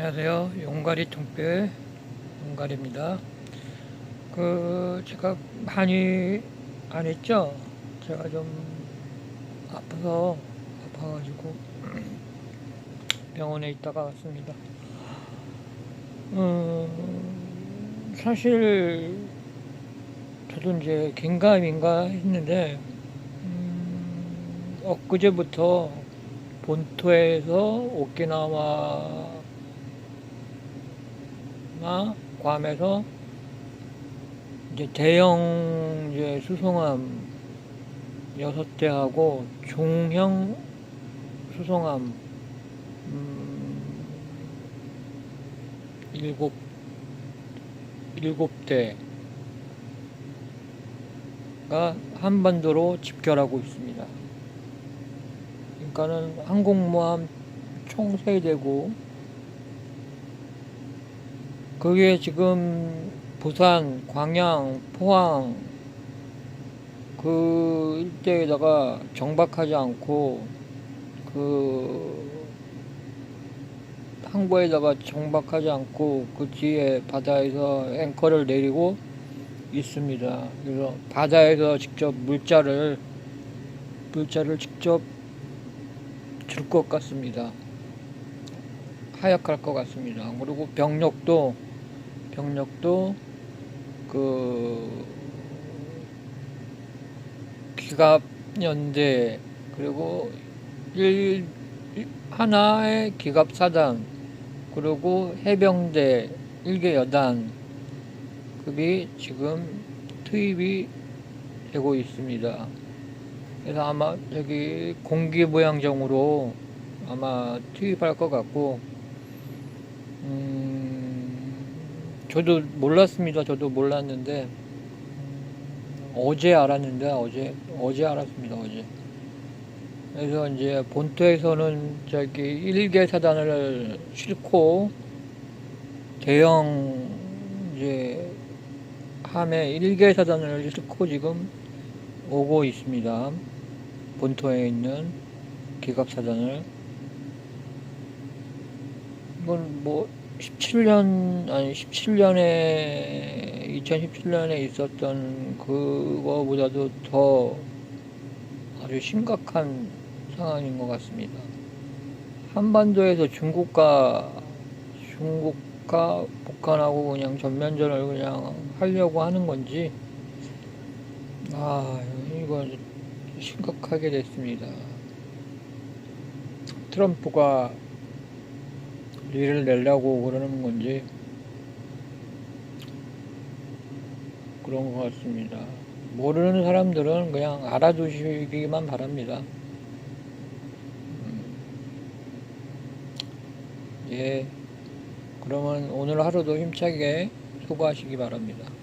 안녕하세요. 용가리 통뼈 용가리입니다. 그 제가 많이 안 했죠. 제가 좀 아파서 아파가지고 병원에 있다가 왔습니다. 음, 사실 저도 이제 긴가민가 했는데 음, 엊그제부터 본토에서 오키나와 나 괌에서 이제 대형 이제 수송함 여섯 대하고 중형 수송함 음, 일곱 일곱 대가 한반도로 집결하고 있습니다. 그러니까는 항공모함 총 세 대고 그게 지금 부산, 광양, 포항 그 일대에다가 정박하지 않고 그 항구에다가 정박하지 않고 그 뒤에 바다에서 앵커를 내리고 있습니다. 그래서 바다에서 직접 물자를 물자를 직접 줄 것 같습니다. 하역할 것 같습니다. 그리고 병력도 병력도 그 기갑연대 그리고 일 하나의 기갑사단 그리고 해병대 일개 여단 급이 지금 투입이 되고 있습니다. 그래서 아마 저기 공기부양정으로 아마 투입할 것 같고 음, 저도 몰랐습니다. 저도 몰랐는데 음, 어제 알았는데 어제 어제 알았습니다. 어제. 그래서 이제 본토에서는 저기 일개 사단을 싣고 대형 이제 함에 일개 사단을 싣고 지금 오고 있습니다. 본토에 있는 기갑 사단을 이건 뭐 17년 아니 17년에 2017년에 있었던 그거보다도 더 아주 심각한 상황인 것 같습니다. 한반도에서 중국과 중국과 북한하고 그냥 전면전을 그냥 하려고 하는 건지 아 이거 심각하게 됐습니다. 트럼프가 리를 내려고 그러는 건지 그런 것 같습니다. 모르는 사람들은 그냥 알아두시기만 바랍니다. 음. 예, 그러면 오늘 하루도 힘차게 수고하시기 바랍니다.